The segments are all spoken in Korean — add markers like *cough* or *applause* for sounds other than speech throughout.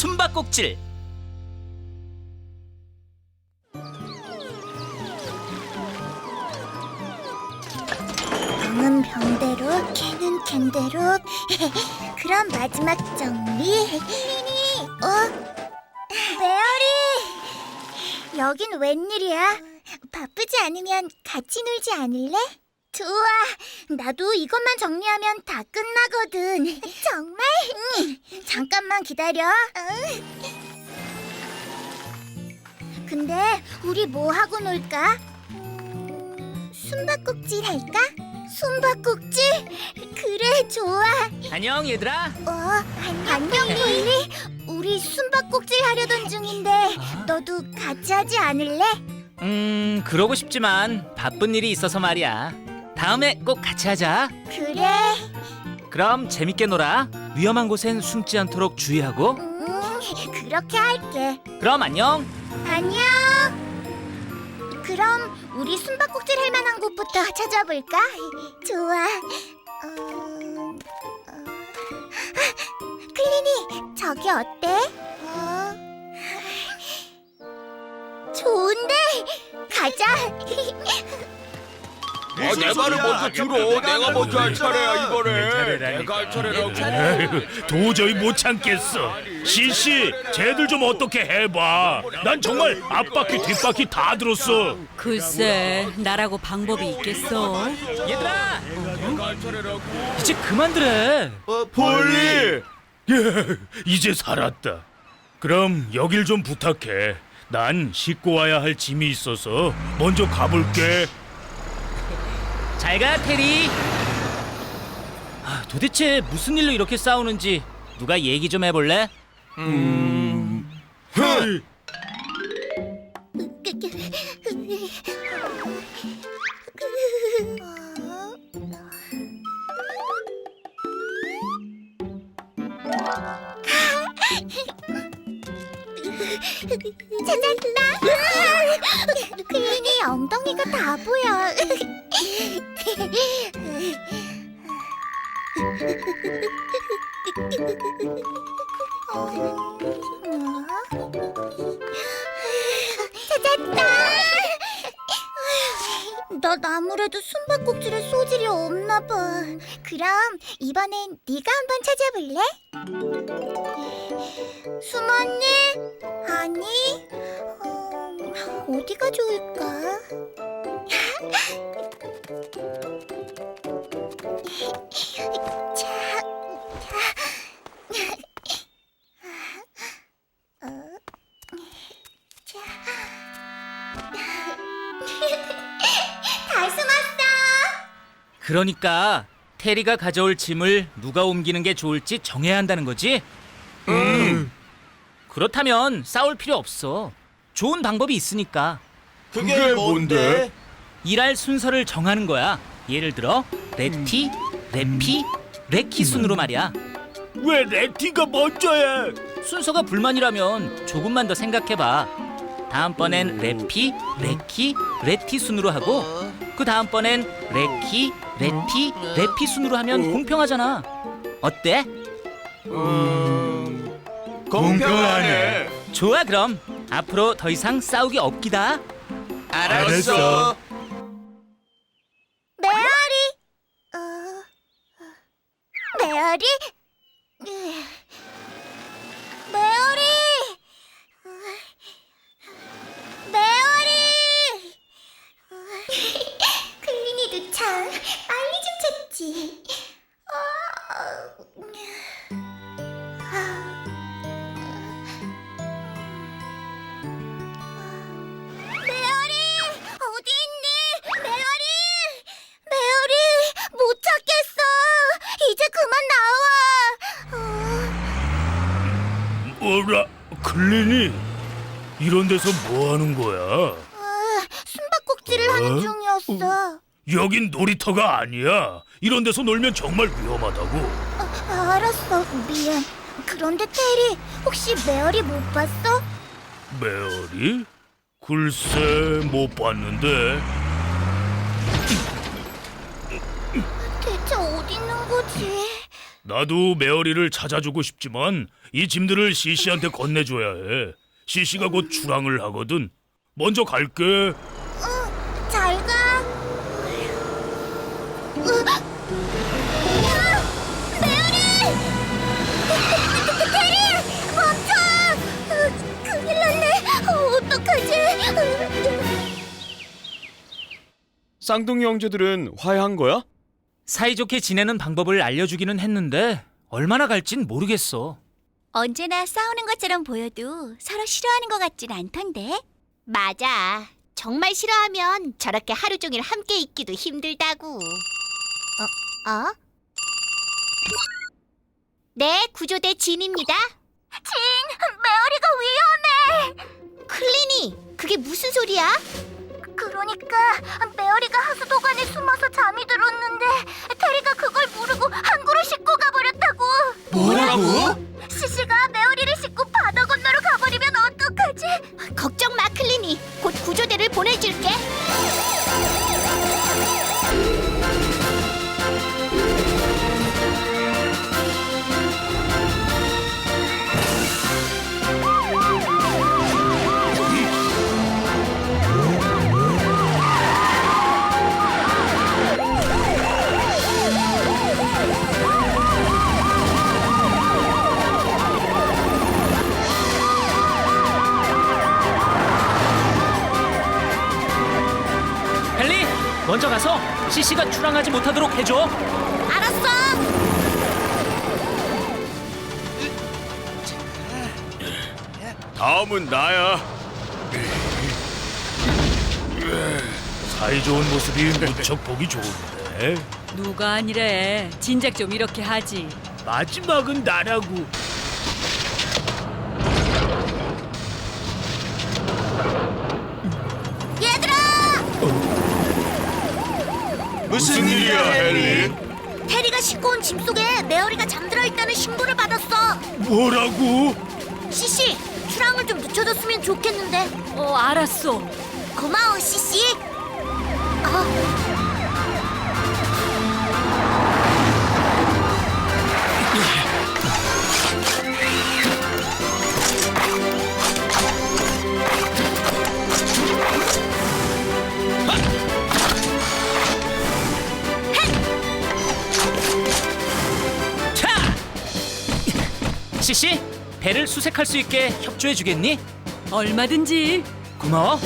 숨바꼭질 병은 병대로, 캔은 캔대로. *laughs* 그럼 마지막 정리. 리니, 어? 메어리! 여긴 웬일이야? 바쁘지 않으면 같이 놀지 않을래? 좋아. 나도 이것만 정리하면 다 끝나거든. *laughs* 정말? 응. 잠깐만 기다려. 근데 우리 뭐 하고 놀까? 숨바꼭질 할까? 숨바꼭질? 그래, 좋아. 안녕 얘들아 어, 안녕, 폴리. 우리 숨바꼭질 하려던 중인데 너도 같이 하지 않을래? 음 그러고 싶지만 바쁜 일이 있어서 말이야 다음에 꼭 같이 하자 그래. 그럼 재밌게 놀아 위험한 곳엔 숨지 않도록 주의하고 음, 그렇게 할게. 그럼 안녕 안녕. 그럼 우리 숨바꼭질 할 만한 곳부터 찾아볼까? 좋아. 어... 어... 아, 클리니, 저기 어때? 어... 좋은데? 가자. 아, 내 말을 먼저 들어. 내가 먼저 할 차례야 이번에. 내가 할 차례라고. *laughs* 도저히 못 참겠어. 시시, 쟤들 좀 어떻게 해봐. 난 정말 앞바퀴 뒷바퀴 다 들었어. 글쎄, 나라고 방법이 있겠어. 얘들아 내가 할 차례라고. 이제 그만들래 폴리. 예, 이제 살았다. 그럼 여길 좀 부탁해. 난 싣고 와야 할 짐이 있어서 먼저 가볼게. 잘가 테리 아, 도대체 무슨 일로 이렇게 싸우는지 누가 얘기 좀 해볼래? 헤 찾았다. 클린이 엉덩이가 다 보여. 찾았다. 넌 아무래도 숨바꼭질에 소질이 없나 봐. 그럼 이번엔 네가 한번 찾아볼래? 숨었니? 아니, 어, 어디가 좋을까? 자, 어, 자. *laughs* 다 숨었어. 그러니까 테리가 가져올 짐을 누가 옮기는 게 좋을지 정해야 한다는 거지? 음. 그렇다면 싸울 필요 없어. 좋은 방법이 있으니까 그게 뭔데? 일할 순서를 정하는 거야. 예를 들어 레티, 레피, 레키 순으로 말이야. 왜 레티가 먼저야? 순서가 불만이라면 조금만 더 생각해봐. 다음번엔 레피, 레키, 레티 순으로 하고 그 다음번엔 레키, 레티, 레피 순으로 하면 공평하잖아. 어때? 공평하네. 좋아 그럼 앞으로 더 이상 싸우기 없기다. 알았어. 메아리. 어, 메아리? 클리니? 이런 데서 뭐 하는 거야? 어, 어, 숨바꼭질을 어? 하는 중이었어 여긴 놀이터가 아니야. 이런 데서 놀면 정말 위험하다고. 어, 알았어 미안 그런데 테리 혹시 메아리 못 봤어? 메어리? 글쎄, 못 봤는데. 대체 어디 있는 거지? 나도 메어리를 찾아주고 싶지만 이 짐들을 시시한테 건네줘야 해. 시시가 곧 출항을 하거든. 먼저 갈게. 잘 가. 어, 어떡하지? 쌍둥이 형제들은 화해한 거야? 사이좋게 지내는 방법을 알려주기는 했는데 얼마나 갈진 모르겠어. 언제나 싸우는 것처럼 보여도 서로 싫어하는 것 같진 않던데. 맞아. 정말 싫어하면 저렇게 하루 종일 함께 있기도 힘들다고. 어? 어? 네, 구조대 진입니다. 진, 메어리가 위험해. 클리니, 그게 무슨 소리야? 그러니까 메어리가 하수도관에 숨어서 잠이 들었는데 테리가 그걸 모르고 항구로 싣고 가버렸다고. 뭐라고? 시시가 메어리를 싣고 바다 건너로 가버리면 어떡하지? 걱정 마, 클리니. 곧 구조대를 보내줄게. 먼저 가서 시시가 출항하지 못하도록 해줘. 알았어. 다음은 나야. 사이좋은 모습이 무척 보기 좋은데. 누가 아니래. 진작 좀 이렇게 하지. 마지막은 나라고. 무슨 일이야, 헨리? 테리가 싣고 온 짐 속에 메어리가 잠들어 있다는 신고를 받았어. 뭐라고? 시시, 출항을 좀 늦춰줬으면 좋겠는데. 어, 알았어. 고마워, 시시. 어, 시시, 배를 수색할 수 있게 협조해 주겠니? 얼마든지. 고마워.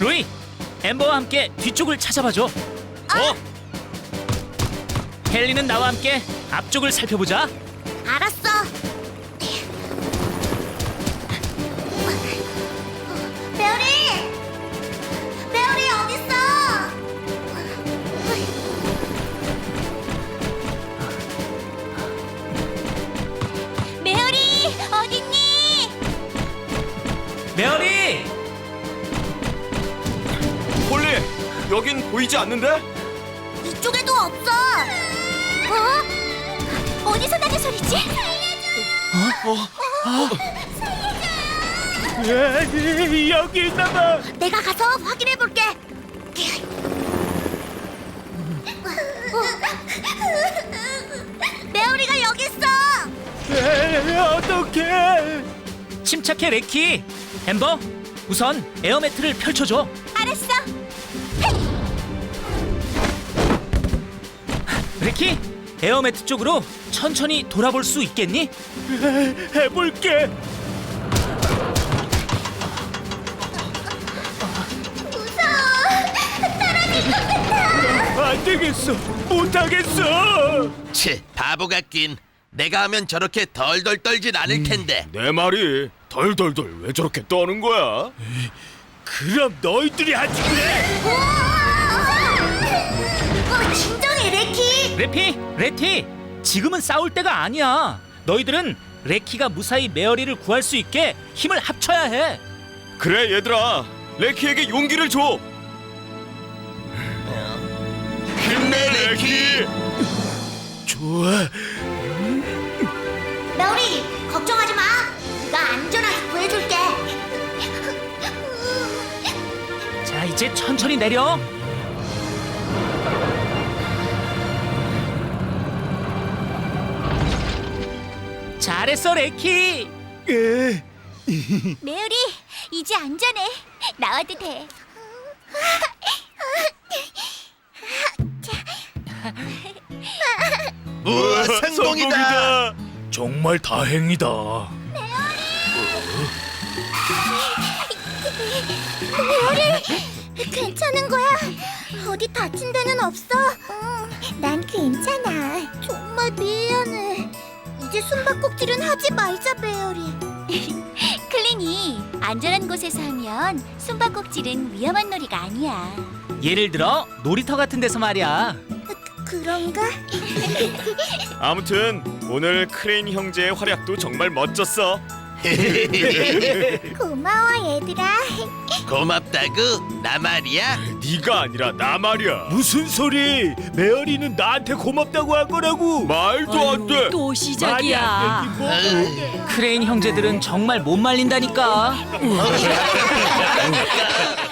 로이, 엠버와 함께 뒤쪽을 찾아봐 줘. 어? 헨리는 나와 함께 앞쪽을 살펴보자. 알았어. 메어리 메어리! 폴리, 여긴 보이지 않는데? 이쪽에도 없어. 어? 어디서 나는 소리지? 에이, 여기 있나봐. 내가 가서 확인해 볼게. 메오리가 여기 있어. 에이, 어떡해. 침착해, 레키. 엠버, 우선 에어매트를 펼쳐줘. 알았어. 레키, 에어매트 쪽으로 천천히 돌아볼 수 있겠니? 해볼게. 안 되겠어. 못하겠어. 치, 바보 같긴. 내가 하면 저렇게 덜덜 떨진 않을 텐데. 내 말이 덜덜덜 왜 저렇게 떠는 거야? 그럼 너희들이 하지 그래. 어, 진정해, 레키. 레피, 레티, 지금은 싸울 때가 아니야. 너희들은 레키가 무사히 메어리를 구할 수 있게 힘을 합쳐야 해. 그래 얘들아, 레키에게 용기를 줘. 힘내, 레키! 좋아. 이제 천천히 내려. 잘했어, 레키. 예. 메어리 이제 안전해 나와도 돼 우와, 성공이다. 정말 다행이다. 메어리! 괜찮은 거야? 어디 다친 데는 없어? 응, 난 괜찮아. 정말 미안해. 이제 숨바꼭질은 하지 말자, 베어리. *laughs* 클린이 안전한 곳에서 하면 숨바꼭질은 위험한 놀이가 아니야. 예를 들어 놀이터 같은 데서 말이야. 그런가? *laughs* 아무튼 오늘 크레인 형제의 활약도 정말 멋졌어. *laughs* 고마워, 얘들아. 고맙다고 나 말이야. 네가 아니라 나 말이야. 무슨 소리? 메어리는 나한테 고맙다고 한 거라고. 말도 안 돼. 또 시작이야. 크레인 형제들은 정말 못 말린다니까. *laughs*